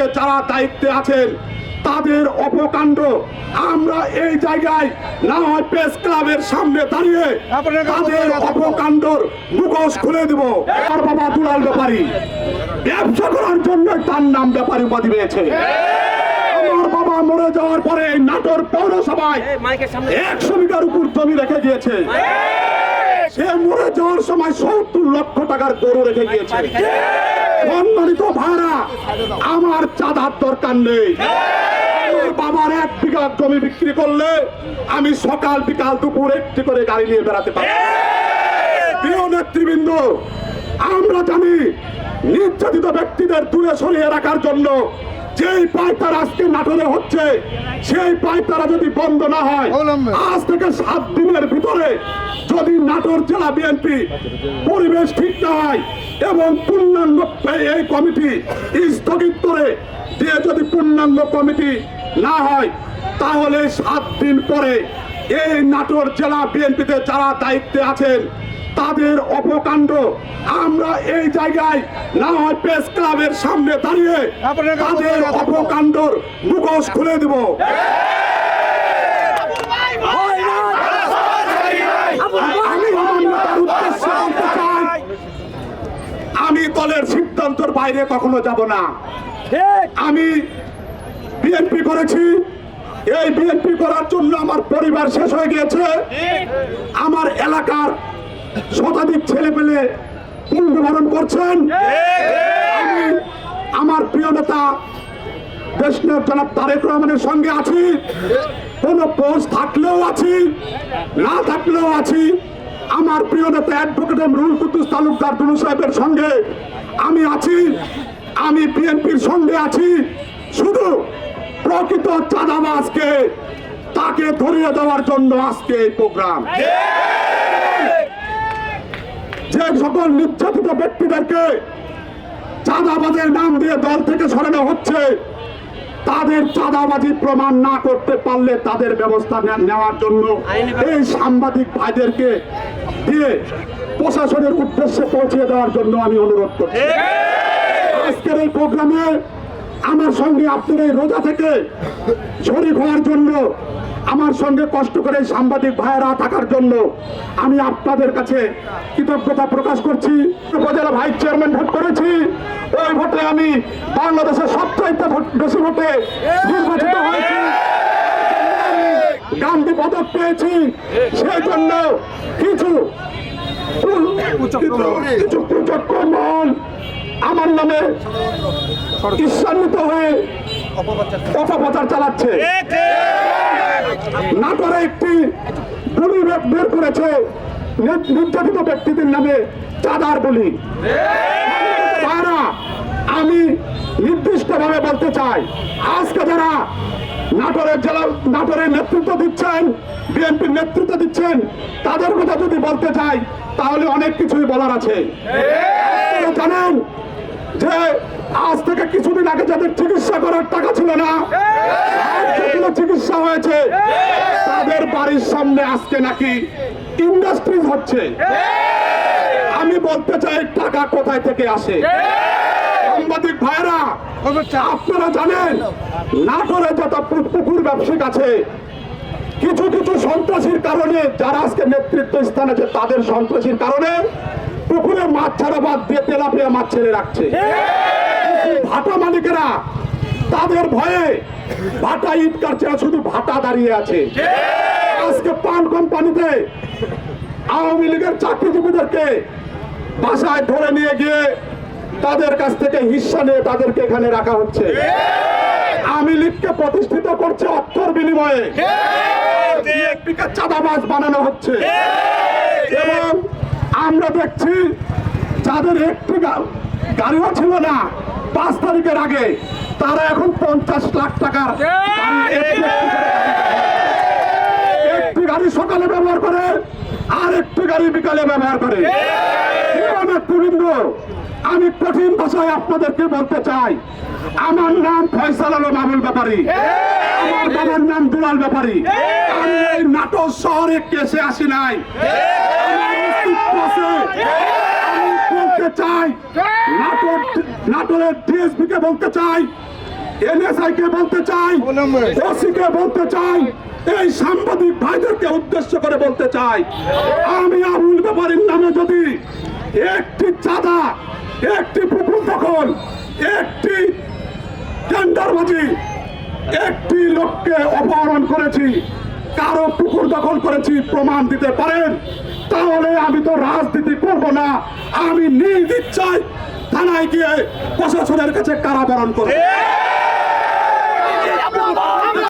বিএনপিতে যারা দায়িত্বে আছেন তাদের অপকাণ্ড। আমরা এই জায়গায় না হয় প্রেস ক্লাবের সামনে দাঁড়িয়ে তাদের অপকাণ্ডর মুখোশ খুলে দেব। আর বাবা দুলাল ব্যাপারী ব্যবসা করার জন্য তার নাম ব্যাপারী উপাধি পেয়েছে। আমার বাবা মরে যাওয়ার পরে নাটোর পৌরসভায় একশো বিঘার উপর জমি রেখে গিয়েছে। সে মরে যাওয়ার সময় সত্তর লক্ষ টাকার গরু রেখে গিয়েছে। সম্মানিত ভাড়া আমার চাঁদার দরকার নেই। বাবার এক বিঘা জমি বিক্রি করলে আমি সকাল বিকাল দুপুর একটি করে গাড়ি নিয়ে বেড়াতে পারি প্রিয় নেতৃবৃন্দ আমরা জানি নির্যাতিত ব্যক্তিদের দূরে সরিয়ে রাখার জন্য যেই পাইতারা আজকে নাটোরে হচ্ছে সেই পাইতারা যদি বন্ধ না হয়। আজ থেকে সাত দিনের ভিতরে নাটোর জেলা বিএনপি পরিবেশ ঠিক না হয় এবং পূর্ণাঙ্গ এই কমিটি স্থগিত করে দিয়ে যদি পূর্ণাঙ্গ কমিটি না হয় তাহলে সাত দিন পরে এই নাটোর জেলা বিএনপিতে যারা দায়িত্বে আছেন তাদের অপকাণ্ড আমরা এই জায়গায় না হয় প্রেস ক্লাবের সামনে দাঁড়িয়ে তাদের অপকাণ্ডর মুখোশ খুলে দেব আমি আমার নেতার উদ্দেশ্যে বলতে চাই, আমি দলের বাইরে কখনো যাব না। আমি বিএনপি করেছি। এই বিএনপি করার জন্য আমার পরিবার শেষ হয়ে গিয়েছে। আমার এলাকার শতাধিক ছেলে পেলে মৃত্যুবরণ করছেন। আমি আমার প্রিয় নেতা দেশনাথ জনাব তারেক রহমানের সঙ্গে আছি। কোন পোস্ট থাকলেও আছি না থাকলেও আছি। আমার প্রিয় নেতা অ্যাডভোকেট রুল কুদ্দুস তালুকদার দুলু সাহেবের সঙ্গে। আমি আছি, আমি বিএনপির সঙ্গে আছি। শুধু প্রকৃত চাঁদাবাজকে তাকে ধরিয়ে দেওয়ার জন্য আজকে এই প্রোগ্রাম। যে সকল নির্যাতিত ব্যক্তিদেরকে চাঁদাবাজের নাম দিয়ে দল থেকে সরানো হচ্ছে তাদের চাঁদাবাজি প্রমাণ না করতে পারলে তাদের ব্যবস্থা নেওয়ার জন্য এই সাংবাদিক ভাইদেরকে দিয়ে প্রশাসনের উদ্দেশ্যে পৌঁছে দেওয়ার জন্য আমি অনুরোধ করছি। আজকের এই প্রোগ্রামে আমার সঙ্গে আপনার এই রোজা থেকে শরীর হওয়ার জন্য আমার সঙ্গে কষ্ট করে সাংবাদিক ভাইয়েরা থাকার জন্য আমি আপনাদের কাছে কৃতজ্ঞতা প্রকাশ করছি। উপজেলা ভাইস চেয়ারম্যান ভোট করেছি। ওই ভোটে আমি বাংলাদেশের সবচাইতে ভোট- বেশি ভোটে নির্বাচিত হয়েছি। গান্ধী পদক পেয়েছি। সেই জন্য কিছু কিছু আমার নামে ঈর্ষান্বিত হয়ে অপপ্রচার চালাচ্ছে। নাটোরে একটি গুলি বের করেছে নির্যাতিত ব্যক্তিদের নামে চাঁদার বলি আমি নির্দিষ্টভাবে বলতে চাই, আজকে যারা নাটোরের জেলা নাটোরের নেতৃত্ব দিচ্ছেন, বিএনপির নেতৃত্ব দিচ্ছেন, তাদের কথা যদি বলতে চাই, তাহলে অনেক কিছুই বলার আছে। জানেন যে আজ থেকে কিছুদিন আগে যাদের চিকিৎসা করার টাকা ছিল না চিকিৎসা হয়েছে, তাদের বাড়ির সামনে আজকে নাকি ইন্ডাস্ট্রিজ হচ্ছে। আমি বলতে চাই, টাকা কোথায় থেকে আসে? সাংবাদিক ভাইরা আপনারা জানেন, নাটোরে যত পু- পুকুর ব্যবসায়িক আছে, কিছু কিছু সন্ত্রাসীর কারণে, যারা আজকে নেতৃত্ব স্থানে আছে, তাদের সন্ত্রাসীর কারণে পুকুরে মাছ ছাড়া বাদ দিয়ে তেলাপিয়া মাছ ছেড়ে রাখছে। ভাটা মালিকেরা, তাদের ভয়ে ভাটা ইট কাটছে শুধু ভাটা দাঁড়িয়ে আছে। আজকে পান কোম্পানিতে আওয়ামী লীগের চাকরিজীবীদেরকে বাসায় ধরে নিয়ে গিয়ে তাদের কাছ থেকে হিস্সা নিয়ে তাদেরকে এখানে রাখা হচ্ছে। আওয়ামী লীগকে প্রতিষ্ঠিত করছে অর্থর বিনিময়ে। চাঁদাবাজ বানানো হচ্ছে। এবং আমরা দেখছি, যাদের একটি গাড়িও ছিল না পাঁচ তারিখের আগে তারা এখন পঞ্চাশ লাখ টাকার একটি গাড়ি সকালে ব্যবহার করে আর একটি গাড়ি বিকালে ব্যবহার করে। নেতৃবৃন্দ, আমি কঠিন ভাষায় আপনাদেরকে বলতে চাই। আমার নাম ফয়সাল আলম আবুল ব্যাপারী। আমার বাবার নাম দুলাল ব্যাপারী। আমি এই নাটক শহরে কেসে আসি নাই। আমি বলতে চাই নাটোরের ডিএসপি কে বলতে চাই এনএসআই কে বলতে চাই ওসি কে বলতে চাই এই সাংবাদিক ভাইদেরকে উদ্দেশ্য করে বলতে চাই আমি আবুল ব্যাপারীর নামে যদি একটি চাঁদা একটি পুকুর দখল একটি টেন্ডারবাজি একটি লোককে অপহরণ করেছি কারও পুকুর দখল করেছি প্রমাণ দিতে পারেন তাহলে আমি তো রাজনীতি করব না আমি নিজ ইচ্ছায় থানায় গিয়ে প্রশাসনের কাছে কারাবরণ করব।